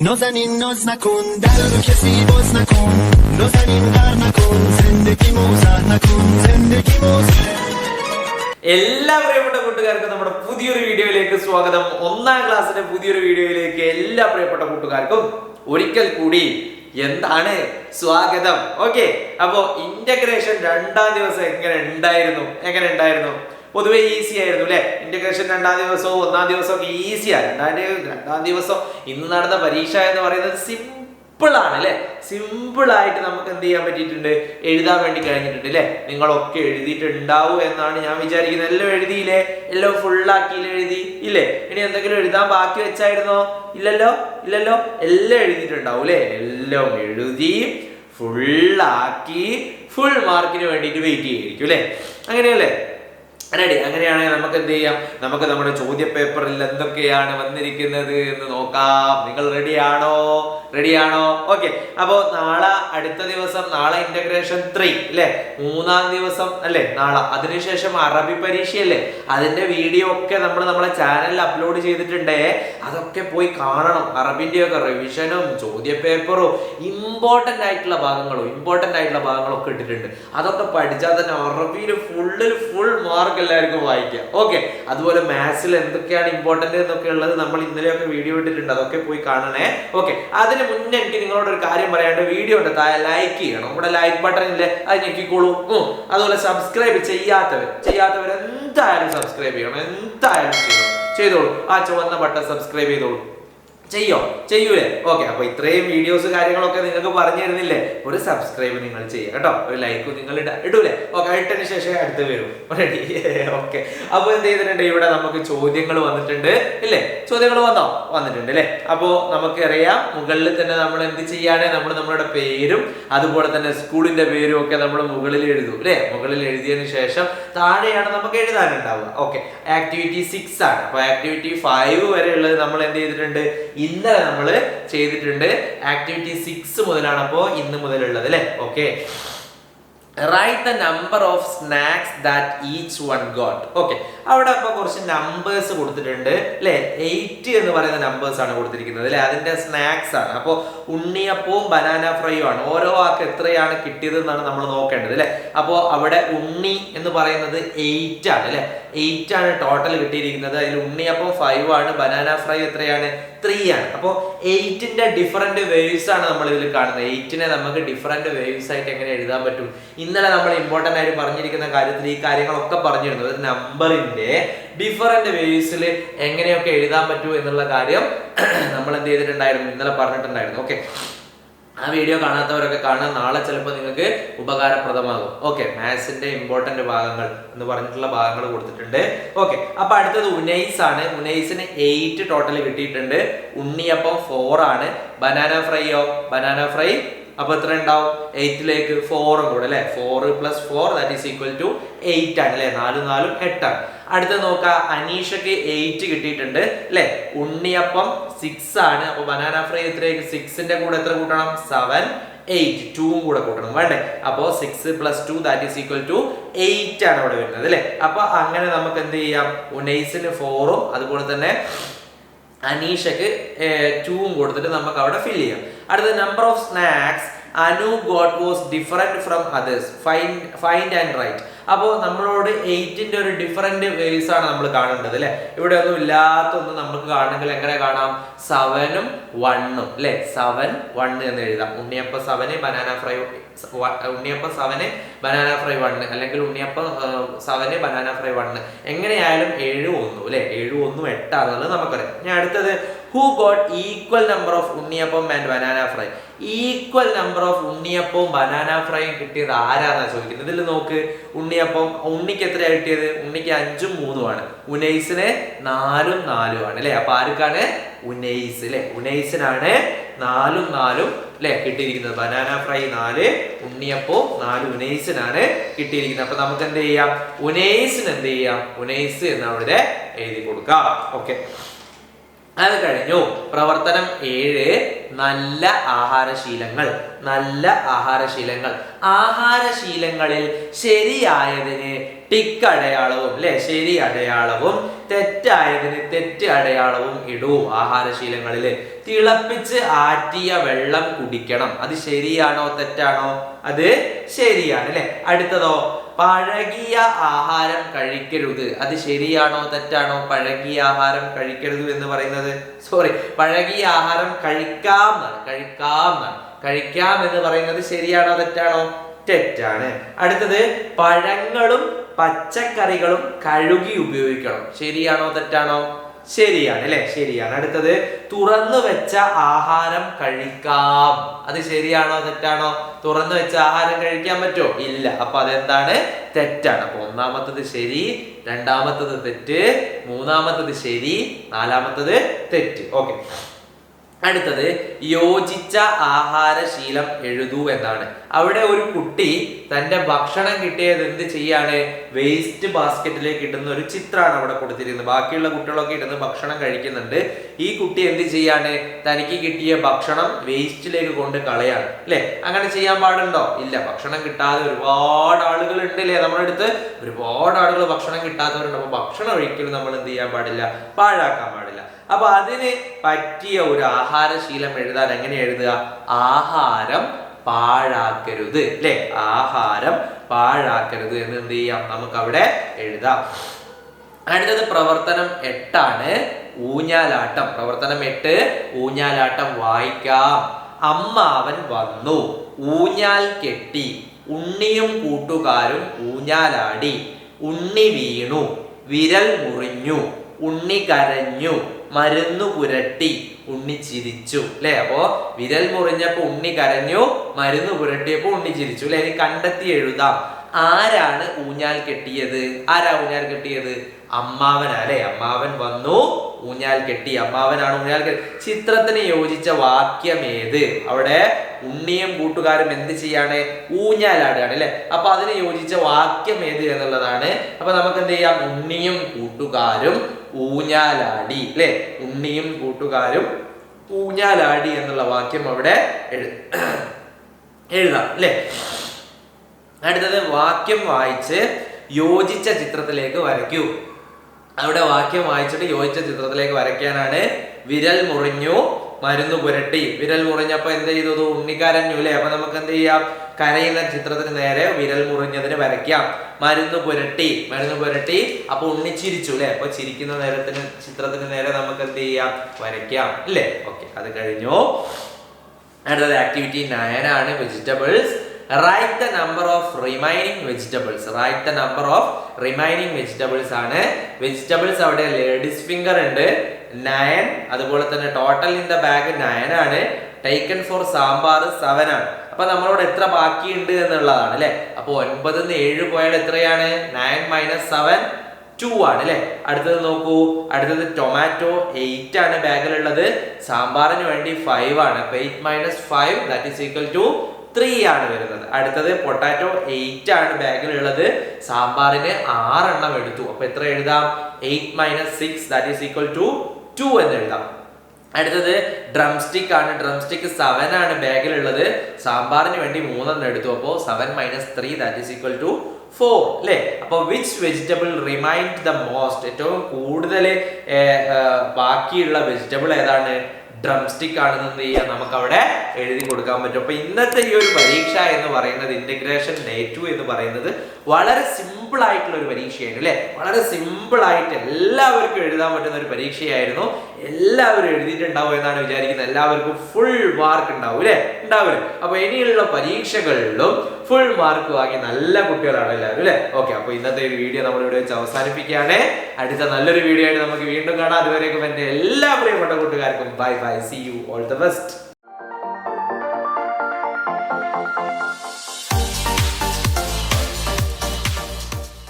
نازنین ناز نکن در رو کسی باز نکن نازنین غر نکن زندگی موزه نکن زندگی موزه എല്ലാ പ്രിയപ്പെട്ട കൂട്ടുകാർക്കും നമ്മുടെ പുതിയൊരു വീഡിയോയിലേക്ക് സ്വാഗതം ഒന്നാം ക്ലാസ്സിന്റെ പുതിയൊരു വീഡിയോയിലേക്ക് എല്ലാ പ്രിയപ്പെട്ട കൂട്ടുകാർക്കും ഒരിക്കൽ കൂടി എന്താണ് സ്വാഗതം ഓക്കെ അപ്പോ ഇന്റഗ്രേഷൻ രണ്ടാം ദിവസം എങ്ങനെ ഉണ്ടായിരുന്നു എങ്ങനെ ഉണ്ടായിരുന്നു പൊതുവെ ഈസി ആയിരുന്നു അല്ലെ ഇന്റഗ്രേഷൻ രണ്ടാം ദിവസവും ഒന്നാം ദിവസവും ഈസിയാണ് രണ്ടാം രണ്ടാം ദിവസം ഇന്ന് നടന്ന പരീക്ഷ എന്ന് പറയുന്നത് സിമ്പിളാണ് അല്ലേ ആയിട്ട് നമുക്ക് എന്ത് ചെയ്യാൻ പറ്റിയിട്ടുണ്ട്? എഴുതാൻ വേണ്ടി കഴിഞ്ഞിട്ടുണ്ട് അല്ലെ നിങ്ങളൊക്കെ എഴുതിയിട്ടുണ്ടാവും എന്നാണ് ഞാൻ വിചാരിക്കുന്നത്. എല്ലാം എഴുതിയില്ലേ? എല്ലാം ഫുള്ളാക്കിയില്ല എഴുതി? ഇല്ലേ? ഇനി എന്തെങ്കിലും എഴുതാൻ ബാക്കി വെച്ചായിരുന്നോ? ഇല്ലല്ലോ? ഇല്ലല്ലോ? എല്ലാം എഴുതിയിട്ടുണ്ടാവും അല്ലെ എല്ലാം എഴുതി ഫുള്ളാക്കി ഫുൾ മാർക്കിന് വേണ്ടിയിട്ട് വെയിറ്റ് ചെയ്തിരിക്കും അല്ലേ അങ്ങനെയല്ലേ? റെഡി അങ്ങനെയാണെങ്കിൽ നമുക്ക് എന്ത് ചെയ്യാം? നമുക്ക് നമ്മുടെ ചോദ്യപേപ്പറിൽ എന്തൊക്കെയാണ് വന്നിരിക്കുന്നത് എന്ന് നോക്കാം. നിങ്ങൾ റെഡിയാണോ റെഡിയാണോ ഓക്കെ അപ്പോൾ നാളെ അടുത്ത ദിവസം നാളെ ഇന്റഗ്രേഷൻ ത്രീ അല്ലേ മൂന്നാം ദിവസം അല്ലേ? നാളെ. അതിനുശേഷം അറബി പരീക്ഷയല്ലേ? അതിന്റെ വീഡിയോ ഒക്കെ നമ്മൾ നമ്മളെ ചാനലിൽ അപ്ലോഡ് ചെയ്തിട്ടുണ്ടേ. അതൊക്കെ പോയി കാണണം. അറബിന്റെ ഒക്കെ റിവിഷനും ചോദ്യ പേപ്പറും ഇമ്പോർട്ടന്റ് ആയിട്ടുള്ള ഭാഗങ്ങളും ഇമ്പോർട്ടന്റ് ആയിട്ടുള്ള ഭാഗങ്ങളും ഒക്കെ ഇട്ടിട്ടുണ്ട്. അതൊക്കെ പഠിച്ചാൽ തന്നെ അറബിയിൽ ഫുള്ളിൽ ഫുൾ മാർക്ക് എല്ലാവർക്കും വായിക്കാം. ഓക്കെ അതുപോലെ മാത്സിൽ എന്തൊക്കെയാണ് ഇമ്പോർട്ടന്റ് എന്നൊക്കെ ഉള്ളത് നമ്മൾ ഇന്നലെയൊക്കെ വീഡിയോ ഇട്ടിട്ടുണ്ട്. അതൊക്കെ പോയി കാണണേ. ഓക്കെ അതിന് മുന്നേ എനിക്ക് നിങ്ങളോട് ഒരു കാര്യം പറയാണ്ട് വീഡിയോ ഉണ്ട്. താഴെ ലൈക്ക് ചെയ്യണം. നമ്മുടെ ലൈക്ക് ബട്ടൺ ഇല്ലേ? അത് ഞെക്കിക്കോളൂ. അതുപോലെ സബ്സ്ക്രൈബ് ചെയ്യാത്തവർ ചെയ്യാത്തവർ എന്തായാലും സബ്സ്ക്രൈബ് ചെയ്യണം. എന്തായാലും ചെയ്യണം. ചെയ്തോളൂ. ആ ചുവന്ന ബട്ടൺ സബ്സ്ക്രൈബ് ചെയ്തോളൂ. ചെയ്യോ? ചെയ്യൂലേ? ഓക്കെ അപ്പൊ ഇത്രയും വീഡിയോസ് കാര്യങ്ങളൊക്കെ നിങ്ങൾക്ക് പറഞ്ഞു തരുന്നില്ലേ? ഒരു സബ്സ്ക്രൈബ് നിങ്ങൾ ചെയ്യുക കേട്ടോ. ഒരു ലൈക്ക് നിങ്ങൾ ഇട ഇടൂലേ? ഓക്കെ ഇട്ടതിന് ശേഷം അടുത്ത് വരും. റെഡി ഓക്കെ അപ്പൊ എന്ത് ചെയ്തിട്ടുണ്ട്? ഇവിടെ നമുക്ക് ചോദ്യങ്ങൾ വന്നിട്ടുണ്ട്. ഇല്ലേ? ചോദ്യങ്ങൾ വന്നോ? വന്നിട്ടുണ്ട് അല്ലേ? അപ്പോ നമുക്കറിയാം മുകളിൽ തന്നെ നമ്മൾ എന്ത് ചെയ്യാണ് നമ്മൾ നമ്മളുടെ പേരും അതുപോലെ തന്നെ സ്കൂളിന്റെ പേരും ഒക്കെ നമ്മൾ മുകളിൽ എഴുതും അല്ലേ? മുകളിൽ എഴുതിയതിനു ശേഷം താഴെയാണ് നമുക്ക് എഴുതാനുണ്ടാവുക. ഓക്കെ ആക്ടിവിറ്റി സിക്സ് ആണ്. അപ്പൊ ആക്ടിവിറ്റി ഫൈവ് വരെ ഉള്ളത് നമ്മൾ എന്ത് ചെയ്തിട്ടുണ്ട്? ഇന്നലെ നമ്മൾ ചെയ്തിട്ടുണ്ട് ആക്ടിവിറ്റി സിക്സ് മുതലാണ് അപ്പോൾ ഇന്ന് മുതലുള്ളത് അല്ലേ? Okay write the number of snacks that each one got okay അവിടെ അപ്പോൾ കുറച്ച് നമ്പേഴ്സ് കൊടുത്തിട്ടുണ്ട്. അല്ലേ? എയ്റ്റ് എന്ന് പറയുന്ന നമ്പേഴ്സ് ആണ് കൊടുത്തിരിക്കുന്നത്. അല്ലേ? അതിന്റെ സ്നാക്സ് ആണ്. അപ്പോൾ ഉണ്ണിയപ്പവും ബനാന ഫ്രൈയും ആണ് ഓരോ ആൾക്ക് എത്രയാണ് കിട്ടിയത് എന്നാണ് നമ്മൾ നോക്കേണ്ടത് അല്ലേ? അപ്പോൾ അവിടെ ഉണ്ണി എന്ന് പറയുന്നത് എയ്റ്റ് ആണ് അല്ലേ? എയ്റ്റ് ആണ് ടോട്ടൽ കിട്ടിയിരിക്കുന്നത്. അതിൽ ഉണ്ണിയപ്പം ഫൈവ് ആണ് ബനാന ഫ്രൈ എത്രയാണ്? ത്രീ ആണ്. അപ്പോൾ എയ്റ്റിന്റെ ഡിഫറെന്റ് വേവ്സ് ആണ് നമ്മൾ ഇതിൽ കാണുന്നത്. എയ്റ്റിനെ നമുക്ക് ഡിഫറെന്റ് വേവ്സ് ആയിട്ട് എങ്ങനെ എഴുതാൻ പറ്റും? ഇന്നലെ നമ്മൾ ഇമ്പോർട്ടന്റ് ആയിട്ട് പറഞ്ഞിരിക്കുന്ന കാര്യത്തിൽ ഈ കാര്യങ്ങളൊക്കെ പറഞ്ഞിരുന്നു. ഒരു നമ്പറിന്റെ ഡിഫറെന്റ് വേവ്സിൽ എങ്ങനെയൊക്കെ എഴുതാൻ പറ്റൂ എന്നുള്ള കാര്യം നമ്മൾ എന്ത് ചെയ്തിട്ടുണ്ടായിരുന്നു? ഇന്നലെ പറഞ്ഞിട്ടുണ്ടായിരുന്നു. ഓക്കെ ആ വീഡിയോ കാണാത്തവരൊക്കെ കാണാൻ നാളെ ചിലപ്പോൾ നിങ്ങൾക്ക് ഉപകാരപ്രദമാകും. ഓക്കെ മാത്സിന്റെ ഇമ്പോർട്ടന്റ് ഭാഗങ്ങൾ എന്ന് പറഞ്ഞിട്ടുള്ള ഭാഗങ്ങൾ കൊടുത്തിട്ടുണ്ട്. ഓക്കെ അപ്പൊ അടുത്തത് ഉനൈസ് ആണ്. ഉനൈസിന് എയ്റ്റ് ടോട്ടൽ കിട്ടിയിട്ടുണ്ട്. ഉണ്ണിയപ്പം ഫോർ ആണ്. ബനാന ഫ്രൈയോ ബനാന ഫ്രൈ അപ്പൊ എത്ര ഉണ്ടാവും? എയ്റ്റിലേക്ക് ഫോറും കൂടെ അല്ലെ? Four plus four that is equal to eight ആണ് അല്ലെ? നാലും നാലും എട്ടാണ്. അടുത്ത നോക്കുക അനീഷയ്ക്ക് എയ്റ്റ് കിട്ടിയിട്ടുണ്ട് അല്ലെ? ഉണ്ണിയപ്പം സിക്സ് ആണ്. അപ്പോൾ ബനാന ഫ്രൈ എത്രയായിരിക്കും സിക്സിന്റെ കൂടെ എത്ര കൂട്ടണം? സെവൻ എയ്റ്റ് ടൂവും കൂടെ കൂട്ടണം. വേണ്ടേ? അപ്പോൾ six plus two that is equal to eight ആണ് അവിടെ വരുന്നത് അല്ലേ? അപ്പോൾ അങ്ങനെ നമുക്ക് എന്ത് ചെയ്യാം? ഉനൈസിന് ഫോറും അതുപോലെ തന്നെ അനീഷയ്ക്ക് ടൂവും കൊടുത്തിട്ട് നമുക്ക് അവിടെ ഫില്ല് ചെയ്യാം. അടുത്ത number of snacks Anu got was different from others find find and write അപ്പോൾ നമ്മളോട് എയ്റ്റിന്റെ ഒരു ഡിഫറെന്റ് വേസ് ആണ് നമ്മൾ കാണേണ്ടത് അല്ലേ? ഇവിടെ ഒന്നും ഇല്ലാത്തൊന്നും നമുക്ക് കാണണമെങ്കിൽ എങ്ങനെ കാണാം? സെവനും വണ്ണും അല്ലെ? സെവൻ വണ് എന്ന് എഴുതാം. Unniyappam seven banana fry unniyappa seven banana fry one അല്ലെങ്കിൽ unniyappam seven banana fry one എങ്ങനെയായാലും ഏഴ് ഒന്നും അല്ലെ? ഏഴ് ഒന്നും എട്ടാണെന്നുള്ളത് നമുക്കറിയാം. ഞാൻ അടുത്തത് who got equal number of unniyappam and banana fry equal number of ഉണ്ണിയപ്പവും banana ഫ്രൈയും കിട്ടിയത് ആരാന്നാ ചോദിക്കുന്നത്? ഇതിൽ നോക്ക്. ഉണ്ണിയപ്പം ഉണ്ണിക്ക് എത്രയാണ് കിട്ടിയത്? ഉണ്ണിക്ക് അഞ്ചും മൂന്നുമാണ് ഉനൈസിന് നാലും നാലുമാണ് അല്ലെ? അപ്പൊ ആർക്കാണ്? ഉനൈസ് അല്ലെ? ഉനൈസിനാണ് നാലും നാലും അല്ലെ കിട്ടിയിരിക്കുന്നത്. ബനാന ഫ്രൈ നാല് ഉണ്ണിയപ്പവും നാല് ഉനൈസിനാണ് കിട്ടിയിരിക്കുന്നത്. അപ്പൊ നമുക്ക് എന്ത് ചെയ്യാം ഉനൈസിന് എന്ത് ചെയ്യാം ഉനൈസ് എന്ന് അവിടെ എഴുതി കൊടുക്കാം. ഓക്കെ അത് കഴിഞ്ഞു. പ്രവർത്തനം ഏഴ് നല്ല ആഹാരശീലങ്ങൾ. നല്ല ആഹാരശീലങ്ങൾ. ആഹാരശീലങ്ങളിൽ ശരിയായതിന് ടിക്ക് അടയാളവും അല്ലെ ശരി അടയാളവും തെറ്റായതിന് തെറ്റ് അടയാളവും ഇടൂ ആഹാരശീലങ്ങളിൽ. തിളപ്പിച്ച് ആറ്റിയ വെള്ളം കുടിക്കണം. അത് ശരിയാണോ തെറ്റാണോ? അത് ശരിയാണ് അല്ലെ അടുത്തതോ? പഴകിയ ആഹാരം കഴിക്കരുത്. അത് ശരിയാണോ തെറ്റാണോ? പഴകിയ ആഹാരം കഴിക്കരുത് എന്ന് പറയുന്നത് സോറി പഴകിയ ആഹാരം കഴിക്കാം കഴിക്കാം കഴിക്കാം എന്ന് പറയുന്നത് ശരിയാണോ തെറ്റാണോ? തെറ്റാണ്. അടുത്തത് പഴങ്ങളും പച്ചക്കറികളും കഴുകി ഉപയോഗിക്കണം. ശരിയാണോ തെറ്റാണോ? ശരിയാണ് അല്ലെ? ശരിയാണ്. അടുത്തത് തുറന്നു വെച്ച ആഹാരം കഴിക്കാം. അത് ശരിയാണോ തെറ്റാണോ? തുറന്നു വെച്ച ആഹാരം കഴിക്കാൻ പറ്റുമോ? ഇല്ല. അപ്പൊ അതെന്താണ്? തെറ്റാണ്. അപ്പൊ ഒന്നാമത്തത് ശരി രണ്ടാമത്തത് തെറ്റ് മൂന്നാമത്തത് ശരി നാലാമത്തത് തെറ്റ്. ഓക്കെ. അടുത്തത് യോജിച്ച ആഹാരശീലം എഴുതൂ എന്നാണ്. അവിടെ ഒരു കുട്ടി തന്റെ ഭക്ഷണം കിട്ടിയത് എന്ത് ചെയ്യാണ്? വേസ്റ്റ് ബാസ്ക്കറ്റിലേക്ക് ഇടുന്ന ഒരു ചിത്രമാണ് അവിടെ കൊടുത്തിരിക്കുന്നത്. ബാക്കിയുള്ള കുട്ടികളൊക്കെ ഇടുന്ന ഭക്ഷണം കഴിക്കുന്നുണ്ട്. ഈ കുട്ടി എന്ത് ചെയ്യാണ്? തനിക്ക് കിട്ടിയ ഭക്ഷണം വേസ്റ്റിലേക്ക് കൊണ്ട് കളയാണ്. അല്ലെ? അങ്ങനെ ചെയ്യാൻ പാടുണ്ടോ? ഇല്ല. ഭക്ഷണം കിട്ടാതെ ഒരുപാട് ആളുകൾ ഉണ്ട് അല്ലേ നമ്മുടെ അടുത്ത്? ഒരുപാട് ആളുകൾ ഭക്ഷണം കിട്ടാത്തവരുണ്ട്. അപ്പൊ ഭക്ഷണം ഒരിക്കലും നമ്മൾ എന്ത് ചെയ്യാൻ പാടില്ല? പാഴാക്കാൻ പാടില്ല. അപ്പൊ അതിന് പറ്റിയ ഒരു ആഹാരശീലം എഴുതാൻ എങ്ങനെ എഴുതുക? ആഹാരം പാഴാക്കരുത്. അല്ലെ ആഹാരം പാഴാക്കരുത് എന്ന് എന്ത് ചെയ്യാം? നമുക്ക് അവിടെ എഴുതാം. അടുത്തത് പ്രവർത്തനം എട്ടാണ്. ഊഞ്ഞാലാട്ടം. പ്രവർത്തനം എട്ട് ഊഞ്ഞാലാട്ടം വായിക്കാം. അമ്മാവൻ വന്നു. ഊഞ്ഞാൽ കെട്ടി. ഉണ്ണിയും കൂട്ടുകാരും ഊഞ്ഞാലാടി. ഉണ്ണി വീണു. വിരൽ മുറിഞ്ഞു. ഉണ്ണി കരഞ്ഞു. മരുന്നു പുരട്ടി ഉണ്ണി ചിരിച്ചു അല്ലെ? അപ്പോ വിരൽ മുറിഞ്ഞപ്പോ ഉണ്ണി കരഞ്ഞു മരുന്ന് പുരട്ടിയപ്പോ ഉണ്ണി ചിരിച്ചു അല്ലെ? ഇനി കണ്ടെത്തി എഴുതാം. ആരാണ് ഊഞ്ഞാൽ കെട്ടിയത്? ആരാ ഊഞ്ഞാൽ കെട്ടിയത്? അമ്മാവനാ അല്ലെ? അമ്മാവൻ വന്നു ഊഞ്ഞാൽ കെട്ടി. അമ്മാവനാണ് ഊഞ്ഞാൽ കെട്ടി. ചിത്രത്തിന് യോജിച്ച വാക്യം ഏത്? അവിടെ ഉണ്ണിയും കൂട്ടുകാരും എന്ത് ചെയ്യാണ്? ഊഞ്ഞാലാടുകയാണ് അല്ലെ? അപ്പൊ അതിന് യോജിച്ച വാക്യം ഏത് എന്നുള്ളതാണ്. അപ്പൊ നമുക്ക് എന്ത് ചെയ്യാം? ഉണ്ണിയും കൂട്ടുകാരും ഊഞ്ഞാലാടി അല്ലെ? ഉണ്ണിയും കൂട്ടുകാരും ഊഞ്ഞാലാടി എന്നുള്ള വാക്യം അവിടെ എഴു- എഴുതാം അല്ലെ? അടുത്തത് വാക്യം വായിച്ച് യോജിച്ച ചിത്രത്തിലേക്ക് വരയ്ക്കൂ. അവിടെ വാക്യം വായിച്ചിട്ട് യോജിച്ച ചിത്രത്തിലേക്ക് വരയ്ക്കാനാണ് വിരൽ മുറിഞ്ഞു മരുന്ന് പുരട്ടി. വിരൽ മുറിഞ്ഞപ്പോ എന്ത് ചെയ്തു? ഉണ്ണിക്കാരഞ്ഞു അല്ലേ? അപ്പൊ നമുക്ക് എന്ത് ചെയ്യാം? കരയുന്ന ചിത്രത്തിന് നേരെ വിരൽ മുറിഞ്ഞതിന് വരയ്ക്കാം. മരുന്ന് പുരട്ടി മരുന്ന് പുരട്ടി. അപ്പൊ ഉണ്ണി ചിരിച്ചു അല്ലെ? അപ്പൊ ചിരിക്കുന്ന നേരത്തിന് ചിത്രത്തിന് നേരെ നമുക്ക് എന്ത് ചെയ്യാം? വരയ്ക്കാം. അല്ലേ? ഓക്കെ അത് കഴിഞ്ഞു. അടുത്തത് ആക്ടിവിറ്റി നയൻ ആണ്. Vegetables write the number of remaining vegetables write the number of remaining vegetables ആണ്. വെജിറ്റബിൾസ് അവിടെ ലേഡീസ് ഫിംഗർ ഉണ്ട്. നയൻ അതുപോലെ തന്നെ total in the bag nine ആണ്. ടേക്കൺ ഫോർ സാമ്പാർ സെവൻ ആണ്. അപ്പൊ നമ്മളോട് എത്ര ബാക്കിയുണ്ട് എന്നുള്ളതാണ് അല്ലെ? അപ്പൊ ഒൻപത് ഏഴ് പോയാൽ എത്രയാണ്? നയൻ മൈനസ് സെവൻ ടു ആണ് അല്ലെ? അടുത്തത് നോക്കൂ. അടുത്തത് ടൊമാറ്റോ എയ്റ്റ് ആണ് ബാഗിലുള്ളത്. സാമ്പാറിന് വേണ്ടി ഫൈവ് ആണ്. അപ്പൊ eight minus five that is equal to three ആണ് വരുന്നത്. അടുത്തത് പൊട്ടാറ്റോ എയ്റ്റ് ആണ് ബാഗിലുള്ളത്. സാമ്പാറിന് ആറെണ്ണം എടുത്തു. അപ്പൊ എത്ര എഴുതാം? Eight minus six that is equal to two എന്ന് എഴുതാം. അടുത്തത് ഡ്രം സ്റ്റിക്ക് ആണ്. ഡ്രം സ്റ്റിക്ക് സെവൻ ആണ് ബാഗിലുള്ളത്. സാമ്പാറിന് വേണ്ടി മൂന്നെണ്ണം എടുത്തു. അപ്പോൾ seven minus three that is equal to four അല്ലേ? അപ്പോൾ which vegetable remained the most ഏറ്റവും കൂടുതൽ ബാക്കിയുള്ള വെജിറ്റബിൾ ഏതാണ്? ഡ്രം സ്റ്റിക്ക് ആണെന്ന് എന്ത് ചെയ്യാം? നമുക്ക് അവിടെ എഴുതി കൊടുക്കാൻ പറ്റും. അപ്പൊ ഇന്നത്തെ ഈ ഒരു പരീക്ഷ എന്ന് പറയുന്നത് ഇന്റഗ്രേഷൻ ഡേ ടു എന്ന് പറയുന്നത് വളരെ സിമ്പിൾ ആയിട്ടുള്ള ഒരു പരീക്ഷയായിരുന്നു അല്ലെ? വളരെ സിമ്പിൾ ആയിട്ട് എല്ലാവർക്കും എഴുതാൻ പറ്റുന്ന ഒരു പരീക്ഷയായിരുന്നു. എല്ലാവരും എഴുതിയിട്ടുണ്ടാവും എന്നാണ് വിചാരിക്കുന്നത്. എല്ലാവർക്കും ഫുൾ മാർക്ക് ഉണ്ടാവും അല്ലേ ഉണ്ടാവില്ല? അപ്പൊ ഇനിയുള്ള പരീക്ഷകളിലും ഫുൾ മാർക്ക് വാങ്ങി നല്ല കുട്ടികളാണ് എല്ലാവരും അല്ലേ ഓക്കെ അപ്പൊ ഇന്നത്തെ ഒരു വീഡിയോ നമ്മൾ ഇവിടെ വെച്ച് അവസാനിപ്പിക്കുകയാണ്. അടുത്ത നല്ലൊരു വീഡിയോ ആയിട്ട് നമുക്ക് വീണ്ടും കാണാം. അതുവരേക്കും എന്റെ എല്ലാ പ്രിയപ്പെട്ട കൂട്ടുകാർക്കും bye bye see you all the best